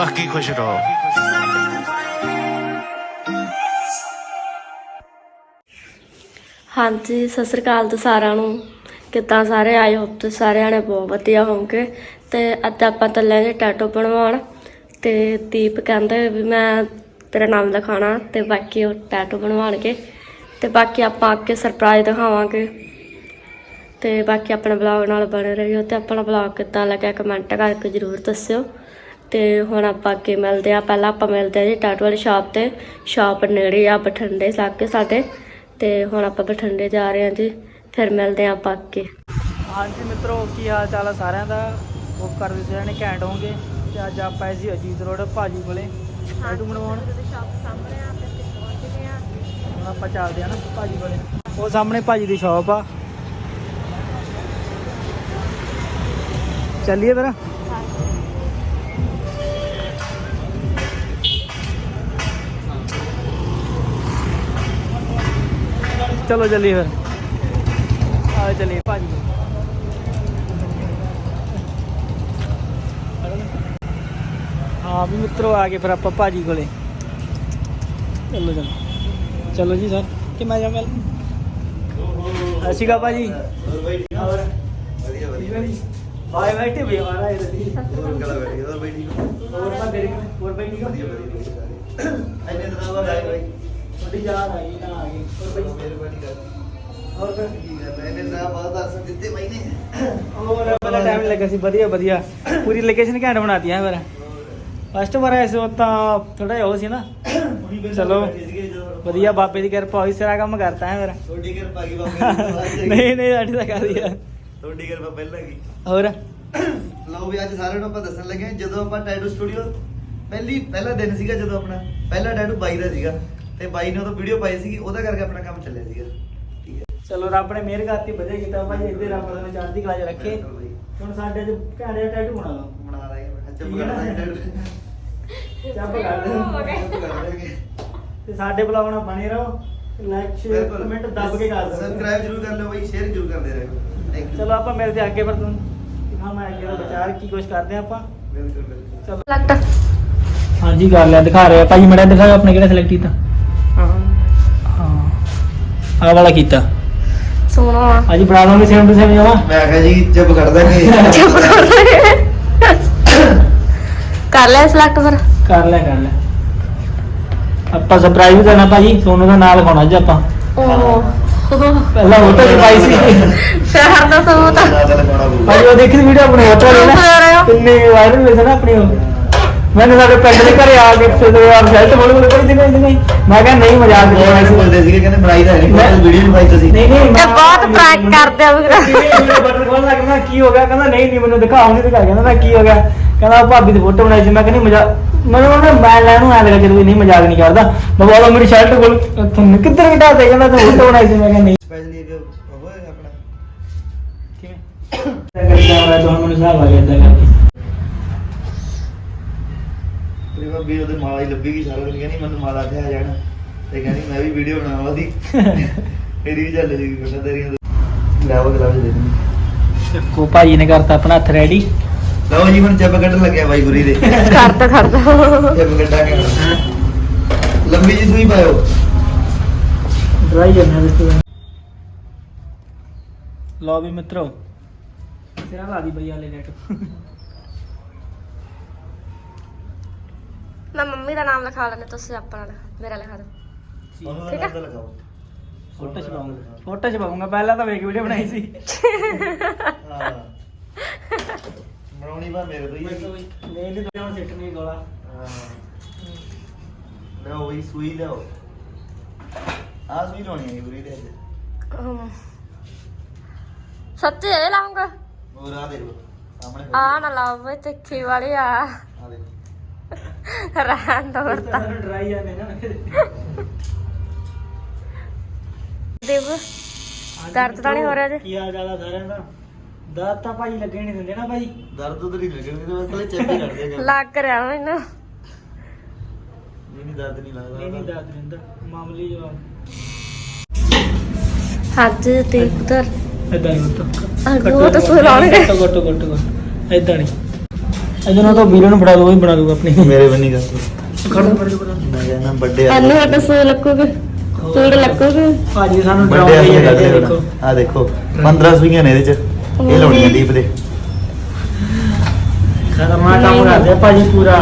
ਬਾਕੀ ਖੁਸ਼ ਰਹੋ ਹਾਂਜੀ, ਸਤਿ ਸ੍ਰੀ ਅਕਾਲ ਤੇ ਸਾਰਿਆਂ ਨੂੰ। ਕਿੱਦਾਂ ਸਾਰੇ? ਆਏ ਹੋਪ ਤੇ ਸਾਰਿਆਂ ਨੇ ਬਹੁਤ ਵਧੀਆ ਹੋਵੋਗੇ। ਤੇ ਅੱਜ ਆਪਾਂ ਚੱਲੇ ਜੀ ਟੈਟੂ ਬਣਵਾਉਣ। ਤੇ ਦੀਪ ਕਹਿੰਦੇ ਵੀ ਮੈਂ ਤੇਰਾ ਨਾਮ ਲਿਖਾਣਾ ਤੇ ਬਾਕੀ ਉਹ ਟੈਟੂ ਬਣਵਾਉਣਗੇ। ਤੇ ਬਾਕੀ ਆਪਾਂ ਅੱਗੇ ਸਰਪ੍ਰਾਈਜ਼ ਦਿਖਾਵਾਂਗੇ। ਤੇ ਬਾਕੀ ਆਪਣੇ ਬਲੌਗ ਨਾਲ ਬਣੇ ਰਹੀਓ ਤੇ ਆਪਣਾ ਬਲੌਗ ਕਿੱਦਾਂ ਲੱਗਿਆ ਕਮੈਂਟ ਕਰਕੇ ਜ਼ਰੂਰ ਦੱਸਿਓ। ਤੇ ਹੁਣ ਆਪਾਂ ਅੱਗੇ ਮਿਲਦੇ ਆ ਪਹਿਲਾਂ ਆਪਾਂ ਮਿਲਦੇ ਆ ਜੀ ਟੈਟੂ ਵਾਲੀ ਸ਼ਾਪ ਤੇ। ਸ਼ਾਪ ਨੇੜੇ ਆ ਬਠਿੰਡੇ ਲਾਗੇ ਸਾਡੇ। ਤੇ ਹੁਣ ਆਪਾਂ ਬਠਿੰਡੇ ਜਾ ਰਹੇ ਹਾਂ ਜੀ। ਫਿਰ ਮਿਲਦੇ ਆ ਆਪਾਂ ਅੱਗੇ। ਹਾਂਜੀ ਮਿੱਤਰੋ ਕੀ ਹਾਲ ਚਾਲ ਆ ਸਾਰਿਆਂ ਦਾ? ਹੋਪ ਕਰਦੇ ਸਾਰਿਆਂ ਨੇ ਘੈਂਟ ਹੋਵੋਗੇ ਤੇ ਅੱਜ ਆਪਾਂ ਆਏ ਸੀ ਅਜੀਤ ਰੋਡ ਭਾਜੀ ਕੋਲੇ। ਟੈਟੂ ਬਣਵਾਉਣ। ਸ਼ਾਪ ਸਾਹਮਣੇ ਆ ਤੇ ਪਹੁੰਚ ਗਏ ਆ ਹੁਣ ਆਪਾਂ ਚੱਲਦੇ ਆ ਨਾ ਭਾਜੀ ਕੋਲੇ। ਉਹ ਸਾਹਮਣੇ ਭਾਜੀ ਦੀ ਸ਼ਾਪ ਆ। ਚੱਲੀਏ ਫਿਰ। ਚਲੋ ਚੱਲੀਏ ਫਿਰ। ਆ ਚੱਲੀਏ ਭਾਜੀ। ਕੋਲ। ਵੀ ਮਿੱਤਰੋ, ਆ ਗਏ ਫਿਰ ਆਪਾਂ ਭਾਜੀ ਕੋਲੇ। ਚਲੋ ਚਲੋ। ਚਲੋ ਜੀ ਸਰ ਕਿ ਮੈਂ ਜਾ ਅਸੀਗਾ ਭਾਜੀ ਹੋਰ ਵਧੀਆ ਵਧੀਆ ਬਾਏ ਬੈਠੇ ਵੀ ਆ ਰਹਾ ਹੈ ਹੋਰ ਕਲਾ ਬੈਠੀ ਹੋਰ ਬੈਠੀ ਹੋਰ ਪਾ ਦੇ ਹੋਰ ਬੈਠੀ ਕਾ ਵਧੀਆ ਵਧੀਆ ਐਨੇ ਦਿਨਾਂ ਬਾਅਦ ਆਏ ਬਾਈ। ਤੁਹਾਡੀ ਯਾਦ ਆ ਗਈ ਨਾ ਆ ਗਈ ਹੋਰ ਬਈ? ਮਿਹਰਬਾਨੀ ਕਰ। ਹੋਰ ਫਿਰ? ਕੀ ਗੱਲ ਐਨੇ ਦਿਨਾਂ ਬਾਅਦ ਦਰਸ਼ਨ ਦਿੱਤੇ ਬਾਈ ਨੇ। ਹੋਰ ਬੜਾ ਟਾਈਮ ਲੱਗਾ ਸੀ ਵਧੀਆ ਵਧੀਆ। ਪੂਰੀ ਲੋਕੇਸ਼ਨ ਘੈਂਟ ਬਣਾਤੀ ਹੈ ਫਿਰ। ਫਸਟ ਵਾਰ ਐਸੇ ਉਹ ਤਾਂ ਥੋੜਾ ਜਿਹਾ ਉਹ ਸੀ ਨਾ। ਚਲੋ ਵਧੀਆ ਬਾਬੇ ਦੀ ਕਿਰਪਾ ਹੋਈ ਸਿਰਾ ਕੰਮ ਕਰਤਾ ਹੈ ਫਿਰ। ਤੁਹਾਡੀ ਕਿਰਪਾ ਕੀ ਬਾਬੇ ਨਹੀਂ ਨਹੀਂ ਸਾਡੀ ਤਾਂ ਕਰਦੀ ਆ। ਤੁਹਾਡੀ ਕਿਰਪਾ ਪਹਿਲਾਂ ਕੀ ਹੋਰ? ਲਓ ਵੀ ਅੱਜ ਸਾਰਿਆਂ ਨੂੰ ਆਪਾਂ ਦੱਸਣ ਲੱਗੇ ਹਾਂ, ਜਦੋਂ ਆਪਾਂ ਟੈਟੂ ਸਟੂਡੀਓ ਪਹਿਲੀ ਪਹਿਲਾ ਦਿਨ ਸੀਗਾ ਜਦੋਂ ਆਪਣਾ ਪਹਿਲਾ ਟੈਟੂ ਬਾਈ ਦਾ ਸੀਗਾ। ਤੇ ਬਾਈ ਨੇ ਉਦੋਂ ਵੀਡੀਓ ਪਾਈ ਸੀਗੀ ਉਹਦਾ ਕਰਕੇ ਆਪਣਾ ਕੰਮ ਚੱਲਿਆ ਸੀਗਾ। ਠੀਕ ਹੈ। ਚਲੋ ਰੱਬ ਨੇ ਮਿਹਰ ਕਰਤੀ ਵਧੀਆ ਕੀਤਾ ਭਾਈ ਇੱਥੇ ਰੱਬ ਨੇ ਚੜ੍ਹਦੀ ਕਲਾ 'ਚ ਰੱਖੇ। ਬਿਲਕੁਲ ਬਾਈ। ਹੁਣ ਸਾਡੇ ਚ ਘੈਂਟੇ ਟੈਟੂ ਬਣਾ ਲਓ। ਬਣਾ ਰਹੇ ਹਾਂ ਚੱਪ ਠੀਕ ਹੈ ਨਾ? ਕਰਦਾ ਚੱਪ ਕਰ ਦੇ ਰਹੇ ਤੇ ਸਾਡੇ ਬਲੌਗ ਨਾਲ ਬਣੇ ਰਹੋ। ਲਾਈਕ ਸ਼ੇਅਰ ਕਮੈਂਟ ਦੱਬ ਕੇ ਕਰ ਦਿਓ। ਸਬਸਕ੍ਰਾਈਬ ਜ਼ਰੂਰ ਕਰ ਲਿਓ ਬਾਈ ਸ਼ੇਅਰ ਜ਼ਰੂਰ ਕਰਦੇ ਰਹੋ। ਥੈਂਕ ਯੂ ਚਲੋ ਆਪਾਂ ਮਿਲਦੇ ਹਾਂ ਅੱਗੇ ਪਰ ਤੁਹਾਨੂੰ। ਦਿਖਾਵਾਂ ਅੱਗੇ ਦਾ ਵਿਚਾਰ ਕੀ ਕੁਝ ਕਰਦੇ ਹਾਂ ਆਪਾਂ। ਬਿਲਕੁਲ ਬਿਲਕੁਲ। ਚਲੋ। ਲੱਟ ਹਾਂਜੀ ਕਰ ਲਿਆ ਦਿਖਾ ਰਹੇ ਭਾਜੀ ਮੜਾ ਦਿਖਾਓ ਆਪਣੇ ਕਿਹੜਾ ਸਿਲੈਕਟ ਕੀਤਾ? ਹਾਂ ਆਹ ਵਾਲਾ ਕੀਤਾ। ਸੋਹਣਾ ਆ ਅੱਜ ਬਣਾ ਲਵਾਂਗੇ ਸੇਮ ਟੂ ਸੇਮ ਜਮਾ ਮੈਂ ਕਿਹਾ ਜੀ ਜਬ ਕੱਢ ਦਾਂਗੇ ਕਰ ਲਿਆ ਸਿਲੈਕਟ ਫਿਰ। ਕਰ ਲਿਆ ਕਰ ਲਿਆ ਆਪਾਂ ਸਰਪ੍ਰਾਈਜ਼ ਦੇਣਾ ਭਾਜੀ ਸੋਨੂੰ ਦਾ ਨਾਲ ਖਾਣਾ ਅੱਜ ਆਪਾਂ। ਓਹ। ਪਹਿਲਾਂ ਫੋਟੋ ਛਪਾਈ ਸੀ। ਸ਼ਹਿਰ ਦਾ ਸੂਤ ਆ। ਜ਼ਿਆਦਾ ਲਗਾਉਣਾ ਪਊਗਾ। ਭਾਜੀ ਉਹ ਦੇਖੀ ਵੀਡੀਓ ਆਪਣੀ ਉਹ ਕਰ ਰਹੇ ਨਾ? ਕਿੰਨੀ ਵਾਇਰਲ ਹੋਈ ਸੀ ਨਾ ਆਪਣੀ ਉਹ। ਮੈंने ਸਾਡੇ ਪਿੰਡ ਦੇ ਘਰੇ ਆ ਕੇ ਤੇ ਯਾਰ ਸ਼ਰਟ ਬੋਲ ਬੋਲ ਕੋਈ ਦਿਖਾਈ ਦਿਖਾਈ ਮੈਂ ਕਿਹਾ ਨਹੀਂ ਮਜ਼ਾਕ ਨਹੀਂ ਐਸੇ ਬੋਲਦੇ ਸੀਗੇ ਕਹਿੰਦੇ ਬਣਾਈ ਤਾਂ ਹੈ ਨਹੀਂ ਮੈਂ- ਵੀਡੀਓ ਨਹੀਂ ਪਾਈ ਤੁਸੀਂ ਨਹੀਂ ਨਹੀਂ ਤੇ ਬਹੁਤ ਪ੍ਰੈਂਕ ਕਰਦੇ ਆ। ਵੀਰ ਵੀਡੀਓ ਬਟਨ ਖੋਲ ਲੱਗ ਮੈਂ ਕੀ ਹੋ ਗਿਆ? ਕਹਿੰਦਾ ਨਹੀਂ ਨਹੀਂ ਮੈਨੂੰ ਦਿਖਾਓ ਨਹੀਂ ਦਿਖਾ। ਕਹਿੰਦਾ ਮੈਂ ਕੀ ਹੋ ਗਿਆ? ਕਹਿੰਦਾ ਭਾਬੀ ਦੀ ਫੋਟੋ ਬਣਾਈ ਸੀ ਮੈਂ ਕਹਿੰਦੀ ਮਜ਼ਾਕ ਮੈਨੂੰ ਉਹਨੇ ਮੈਂ ਲੈਣ ਨੂੰ ਐ ਲੱਗਾ ਜਦੋਂ ਨਹੀਂ ਮਜ਼ਾਕ ਨਹੀਂ ਕਰਦਾ। ਮੈਂ ਬੋਲਾ ਮੇਰੀ ਸ਼ਰਟ ਕੋਲ ਤੁਹਾਨੂੰ ਕਿੱਧਰ ਘਟਾ ਦੇ ਕਹਿੰਦਾ ਤੂੰ ਫੋਟੋ ਬਣਾਈ ਸੀ ਮੈਂ ਕਿਹਾ ਨਹੀਂ। ਸਪੈਸ਼ਲੀ ਉਹ ਆਪਣਾ। ਕਿਵੇਂ? ਕਰਦਾ ਮੈਂ ਤੁਹਾਨੂੰ ਮੈਨੂੰ ਹਿਸਾਬ ਆ ਗਿਆ ਇਦਾਂ ਕਰਕੇ। ਤੇਰੀ ਭਾਬੀ ਉਹਦੇ ਮਾਲਾ ਹੀ ਲੱਭੇਗੀ ਸਾਰਾ ਦਿਨ ਕਹਿੰਦੀ ਮੈਨੂੰ ਮਾਲਾ ਤੇ ਆ ਜਾਣਾ। ਤੇ ਕਹਿੰਦੀ ਮੈਂ ਵੀ ਵੀਡੀਓ ਬਣਾਵਾਂ ਉਹਦੀ। ਮੇਰੀ ਵੀ ਚੱਲ ਜੇਗੀ ਫੋਟੋ ਤੇਰੀਆਂ ਲੈਵਲ ਗਲਾਵ ਦੇ ਦੇ ਕੋ ਭਾਜੀ ਨੇ ਕਰਤਾ ਆਪਣਾ ਹੱਥ ਰੈਡੀ ਲਓ ਜੀ ਹੁਣ ਜੱਬ ਕੱਢਣ ਲੱਗਿਆ ਬਾਈ ਗੁਰੀ ਦੇ। ਕਰਦਾ ਕਰਦਾ ਜੱਬ ਕੱਢਾਂਗੇ। ਲੰਬੀ ਜੀ ਸੂਈ ਪਾਇਓ। ਡਰਾਈ ਕਰਨਾ ਇਸ ਤੋਂ। ਲਓ ਵੀ ਮਿੱਤਰੋ। ਸਿਰਾ ਲਾ ਦੀ ਬਈ ਆਲੇ ਨੈਟ ਮੈਂ ਮੰਮੀ ਦਾ ਨਾਮ ਲਿਖਾ ਲੈਣਾ ਤੁਸੀਂ ਆਪਣਾ ਲਿਖਾ- ਮੇਰਾ ਲਿਖਾ ਦਿਓ। ਉਹਨੂੰ ਲਗਾਓ ਫੋਟੋ ਛਪਾਉਂਗਾ। ਫੋਟੋ ਛਪਾਉਂਗਾ ਪਹਿਲਾਂ ਤਾਂ ਵੇਖ ਵੀਡੀਓ ਬਣਾਈ ਸੀ। ਹਾਂ। ਬਣਾਉਣੀ ਬਾ ਮੇਰੇ ਤੋਂ ਹੀ ਹੈਗੀ। ਨਹੀਂ ਨਹੀਂ ਤਾਂ ਸਿੱਟ ਨਹੀਂ ਗੋਲਾ। ਹਾਂ। ਲਓ ਬਈ ਸੂਈ ਲਿਆਓ। ਆ ਸੂਈ ਲਾਉਣੀ ਹੈ ਗੁਰੀ ਦੇ ਅੱਜ। ਸੱਚੇ ਇਹ ਲਾਉਂਗਾ? ਹੋਰ ਆ ਦੇਖੋ ਸਾਹਮਣੇ ਆ। ਨਾ ਲਾਓ ਵੇ ਤਿੱਖੀ ਵਾਲੀ ਆ। ਆ ਦੇਖੋ। ਰਹਿਣ ਦੋ ਵਰਤਾ। ਡਰਾਈ ਜਾਂਦੇ ਨਾ ਦੇਵ ਦਰਦ ਤਾਂ ਨਹੀਂ ਹੋ ਰਿਹਾ ਜੀ? ਕੀ ਹਾਲ ਚਾਲ ਆ ਸਾਰਿਆਂ ਦਾ? ਦਰਦ ਤਾਂ ਭਾਈ ਲੱਗੇ ਨਹੀਂ ਦਿੰਦੇ ਨਾ ਭਾਈ। ਦਰਦ ਉਧਰ ਹੀ ਲੱਗਣੀ ਤੇ ਬਸ ਕੱਲੇ ਚੱਪੀ ਕਰਦੇ ਗੱਲ। ਲੱਗ ਰਿਹਾ ਮੈਨੂੰ। ਨਹੀਂ ਨਹੀਂ ਦਰਦ ਨਹੀਂ ਲੱਗਦਾ। ਨਹੀਂ ਨਹੀਂ ਦਰਦ ਰਹਿੰਦਾ ਮਾਮੂਲੀ ਜਵਾਬ ਹੱਥ ਤੇ ਉਧਰ। ਇਦਾਂ ਨਹੀਂ ਹੁੰਦਾ। ਅੱਗੇ ਉਹ ਤਾਂ ਸੂਈ ਲਾਉਣਗੇ। ਗੱਟੋ ਗੱਟੋ ਗੱਟੋ ਇਦਾਂ ਨਹੀਂ। ਇਹਦੇ ਨਾਲ ਤਾਂ ਵੀਰੇ ਨੂੰ ਫੜਾ ਦੋ ਹੀ ਬਣਾ ਦੂਗਾ ਆਪਣੀ। ਮੇਰੇ ਬੰਨੀ ਗਾ ਖੜ ਖੜ ਖੜ ਮੈਂ ਕਹਿੰਦਾ ਵੱਡੇ ਅੰਨ ਸਾਡਾ ਸੂ ਲੱਗੂਗਾ। ਸੂੜ ਲੱਗੂਗਾ। ਭਾਜੀ ਸਾਨੂੰ ਵੱਡੇ ਡਰਾਉਂਦੇ ਆ ਹੀ ਆ ਦੇਖੋ। ਆ ਦੇਖੋ 15 ਸੂਈਆਂ ਨੇ ਇਹਦੇ ਚ। ਇਹ ਲਾਉਣੀਆਂ ਦੀਪ ਦੇ। ਖਤਰਨਾਕ ਕੰਮ ਕਰਦੇ ਆ ਭਾਜੀ ਪੂਰਾ।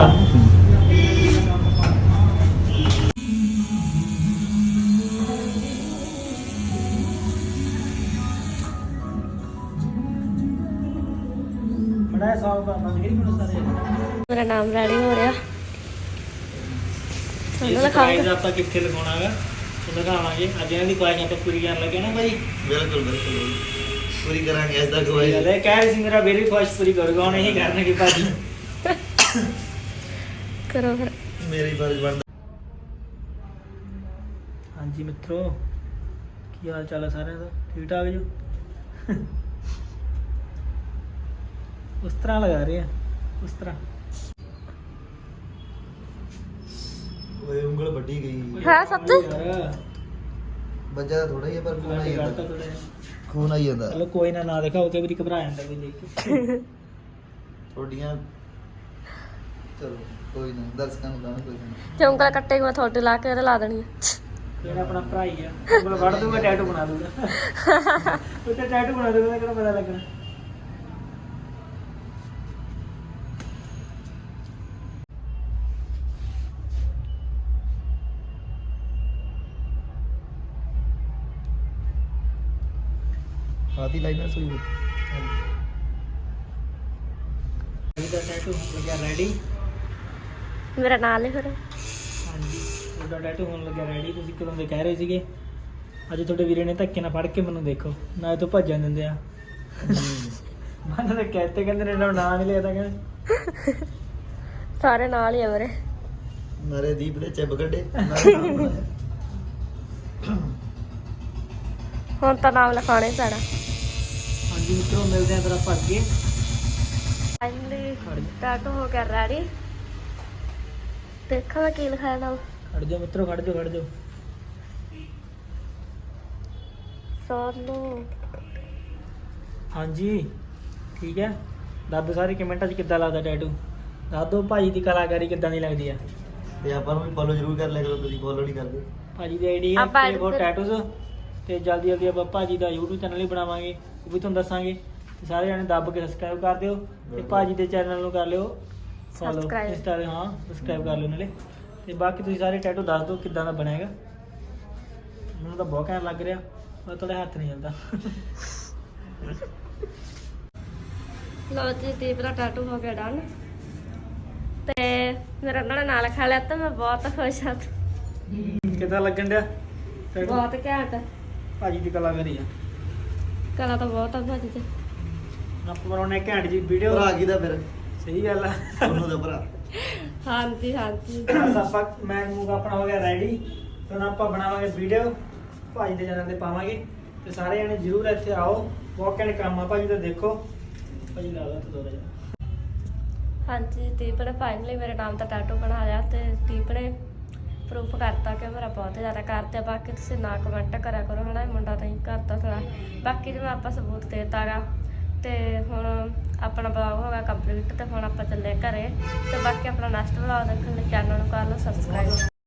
ਤੁਹਾਨੂੰ ਇਹ ਦਿਖਾਉਂਗਾ ਸਰਪ੍ਰਾਈਜ਼ ਆਪਾਂ ਕਿੱਥੇ ਲਗਾਉਣਾਗਾ ਉਹ ਦਿਖਾਵਾਂਗੇ ਅੱਜ ਇਹਨਾਂ ਦੀ ਖੁਆਇਸ਼ਾਂ ਆਪਾਂ ਪੂਰੀ ਕਰਨ ਲੱਗੇ ਨਾ ਭਾਈ ਬਿਲਕੁਲ ਬਿਲਕੁਲ ਪੂਰੀ ਕਰਾਂਗੇ ਇਸ ਦਾ ਇਹ ਕੋਈ ਗੱਲ ਹੈ। ਕਹਿ ਰਹੇ ਸੀ ਮੇਰਾ ਮੇਰੀ ਖੁਆਇਸ਼ ਪੂਰੀ ਕਰੂਗਾ ਹੁਣ ਇਹੀ ਕਰਨਗੇ ਭਾਜੀ। ਕਰੋ ਫਿਰ। ਮੇਰੀ ਫਰਜ਼ ਬਣਦਾ। ਹਾਂਜੀ ਮਿੱਤਰੋ ਕੀ ਹਾਲ ਚਾਲ ਹੈ ਸਾਰਿਆਂ ਦਾ? ਠੀਕ ਠਾਕ ਜੋ? ਉਸ ਤਰ੍ਹਾਂ ਲਗਾ ਰਹੇ ਆ ਉਸ ਤਰ੍ਹਾਂ। ਓਏ ਉਂਗਲ ਵੱਡੀ ਗਈ। ਹੈ ਸੱਚ? ਯਾਰ। ਬੱਜਾ ਥੋੜਾ ਹੀ ਪਰ ਖੂਨ ਆਈ ਗਲਤ ਜਾਂਦਾ ਥੋੜ੍ਹਾ। ਜਿਹਾ। ਖੂਨ ਆਈ ਜਾਂਦਾ। ਚਲੋ ਕੋਈ ਨਾ ਨਾ ਦਿਖਾਓ ਕਿ ਵੀ ਘਬਰਾ ਜਾਂਦਾ ਕੋਈ ਦੇਖ ਕੇ। ਥੋੜੀਆਂ ਚਲੋ ਕੋਈ ਨਾ ਦਰਸ਼ਕਾਂ ਨੂੰ ਦਾਣਾ ਕੋਈ ਨਾ। ਜੇ ਉਂਗਲ ਕੱਟੇ ਮੈਂ ਤੁਹਾਡੇ ਲਾ ਕੇ ਉਹਦੇ ਲਾ ਦੇਣੀ ਆ। ਜਿਹੜਾ ਆਪਣਾ ਭਰਾ ਹੀ ਆ। ਉਂਗਲ ਵੜ ਦੂਗਾ ਟੈਟੂ ਬਣਾ ਦੂਗਾ। ਉਹ ਤੇ ਟੈਟੂ ਬਣਾ ਦੂਗਾ ਉਹਦਾ ਕਿਹੜਾ ਪਤਾ ਲੱਗਣਾ। ਆਦੀ ਸੂਈ ਇਹਦਾ ਟੈਟੂ ਹੋ ਗਿਆ ਰੈਡੀ ਮੇਰਾ ਨਾਂ ਲਿਖ ਰਿਹਾ ਹਾਂਜੀ ਤੁਹਾਡਾ ਟੈਟੂ ਹੋਣ ਲੱਗਿਆ ਰੈਡੀ ਤੁਸੀਂ ਕਦੋਂ ਦੇ ਕਹਿ ਰਹੇ ਸੀਗੇ? ਅੱਜ ਤੁਹਾਡੇ ਵੀਰੇ ਨੇ ਧੱਕੇ ਨਾਲ ਫੜ ਕੇ ਮੈਨੂੰ ਦੇਖੋ ਨਾ ਇਹ ਤੋਂ ਭੱਜਣ ਦਿੰਦੇ ਆ। ਮਨ ਤਾਂ ਕਹਤੇ ਕਹਿੰਦੇ ਨੇ ਇਹਨਾਂ ਨੂੰ ਨਾਂ ਨਹੀਂ ਲਿਆ ਤਾਂ ਕਹਿੰਦੇ। ਸਾਰੇ ਨਾਲ ਹੀ ਆ ਮੇਰੇ। ਨਰੇ ਦੀਪ ਦੇ ਚਿਬ ਕੱਢੇ ਨਾਲੇ ਨਾਮ ਬਣਾਇਆ। ਹੁਣ ਤਾਂ ਨਾਮ ਲਿਖਾਉਣਾ ਹੀ ਪੈਣਾ। ਹਾਂਜੀ ਮਿੱਤਰੋ ਮਿਲਦੇ ਆ ਤੇਰਾ ਭੱਜ ਕੇ ਫਾਈਨਲੀ ਟੈਟੂ ਹੋ ਗਿਆ ਰੈਡੀ ਦੇਖਾਂ ਮੈਂ ਕੀ ਲਿਖਾਇਆ ਨਾਲ ਖੜ ਜਾ ਮਿੱਤਰੋ ਖੜ ਜਾ ਖੜ ਜਾ। ਸੋਨੂ। ਹਾਂਜੀ ਠੀਕ ਹੈ। ਦੱਸ ਦਿਓ ਸਾਰੇ ਕਮੈਂਟਾਂ 'ਚ ਕਿੱਦਾਂ ਲੱਗਦਾ ਟੈਟੂ ਦੱਸ ਦਿਓ ਭਾਜੀ ਦੀ ਕਲਾਕਾਰੀ ਕਿੱਦਾਂ ਦੀ ਲੱਗਦੀ ਆ? ਤੇ ਆਪਾਂ ਨੂੰ ਵੀ ਫੋਲੋ ਜ਼ਰੂਰ ਕਰ ਲਿਆ ਕਰੋ ਤੁਸੀਂ ਫੋਲੋ ਨਹੀਂ ਕਰਦੇ। ਭਾਜੀ ਦੀ ਆਈਡੀ ਹੈ ਆਪਾਂ ਤੇ ਬਹੁਤ ਟੈਟੂਜ਼ ਤੇ ਜਲਦੀ ਜਲਦੀ ਆਪਾਂ ਭਾਜੀ ਦਾ YouTube ਚੈਨਲ ਹੀ ਬਣਾਵਾਂਗੇ ਉਹ ਵੀ ਤੁਹਾਨੂੰ ਦੱਸਾਂਗੇ। ਤੇ ਸਾਰੇ ਜਣੇ ਦੱਬ ਕੇ ਸਬਸਕ੍ਰਾਈਬ ਕਰ ਦਿਓ ਤੇ ਭਾਜੀ ਦੇ ਚੈਨਲ ਨੂੰ ਕਰ ਲਿਓ। Follow Subscribe। ਇੰਸਟਾ ਤੇ ਹਾਂ ਸਬਸਕ੍ਰਾਈਬ ਕਰ ਲਿਓ ਨਾਲੇ। ਤੇ ਬਾਕੀ ਤੁਸੀਂ ਸਾਰੇ ਟੈਟੂ ਦੱਸ ਦਿਓ ਕਿੱਦਾਂ ਦਾ ਬਣੇਗਾ ਮੈਨੂੰ ਤਾਂ ਬਹੁਤ ਘੈਂਟ ਲੱਗ ਰਿਹਾ ਪਰ ਤੁਹਾਡੇ ਹੱਥ ਨਹੀਂ ਜਾਂਦਾ। ਲੋ ਜੀ ਦੀਪ ਦਾ ਟੈਟੂ ਹੋ ਗਿਆ ਡਨ ਤੇ ਮੇਰਾ ਉਹਨਾਂ ਨੇ ਨਾਂ ਲਿਖਾ ਲਿਆ ਤੇ ਮੈਂ ਬਹੁਤ ਖੁਸ਼ ਹਾਂ। ਕਿੱਦਾਂ ਲੱਗਣ ਡਿਆ? ਟੈਟੂ ਬਹੁਤ ਘੈਂਟ। ਭਾਜੀ ਦੀ ਕਲਾਕਾਰੀ ਆ। ਕਲਾ ਤਾਂ ਬਹੁਤ ਆ ਭਾਜੀ ਤੇ। ਆਪਾਂ ਬਣਾਉਣੇ ਘੈਂਟ ਜੀ ਵੀਡੀਓ ਭਰਾ ਕੀ ਦਾ ਫਿਰ? ਸਹੀ ਗੱਲ ਆ। ਉਹਨੂੰ ਦਾ ਭਰਾ। ਹਾਂਜੀ ਹਾਂਜੀ। ਬਸ ਆਪਾਂ ਮੈਂ ਮੂਗਾ ਆਪਣਾ ਹੋ ਗਿਆ ਰੈਡੀ ਤੇ ਹੁਣ ਆਪਾਂ ਬਣਾਵਾਂਗੇ ਵੀਡੀਓ ਭਾਜੀ ਦੇ ਚੈਨਲ ਤੇ ਪਾਵਾਂਗੇ ਤੇ ਸਾਰੇ ਜਣੇ ਜਰੂਰ ਇੱਥੇ ਆਓ। ਬਹੁਤ ਘੈਂਟ ਕੰਮ ਆ ਭਾਜੀ ਦਾ ਦੇਖੋ। ਭਾਜੀ ਲਾ ਲਾ ਥੋੜਾ ਜਿਹਾ। ਹਾਂਜੀ ਦੀਪ ਨੇ ਫਾਈਨਲੀ ਮੇਰੇ ਨਾਮ ਦਾ ਟੈਟੂ ਬਣਾ ਲਿਆ ਤੇ ਦੀਪ ਨੇ ਪ੍ਰੂਫ ਕਰਤਾ ਕਿ ਮੇਰਾ ਬਹੁਤ ਜ਼ਿਆਦਾ ਕਰਤੇ ਬਾਕੀ ਤੁਸੀਂ ਨਾ ਕਮੈਂਟ ਕਰਿਆ ਕਰੋ, ਹਨਾ, ਇਹ ਮੁੰਡਾ ਨਹੀਂ ਕਰਤਾ ਥੋੜਾ ਬਾਕੀ ਜਿਵੇਂ ਆਪਾਂ ਸਬੂਤ ਦੇਤਾਗਾ ਤੇ ਹੁਣ ਆਪਣਾ ਬਲੌਗ ਹੋ ਗਿਆ ਕੰਪਲੀਟ ਤੇ ਹੁਣ ਆਪਾਂ ਚੱਲੇ ਘਰੇ। ਤੇ ਬਾਕੀ ਆਪਣਾ ਨੈਕਸਟ ਬਲੌਗ ਦੇਖਣ ਲਈ ਚੈਨਲ ਨੂੰ ਕਰ ਲਓ ਸਬਸਕ੍ਰਾਈਬ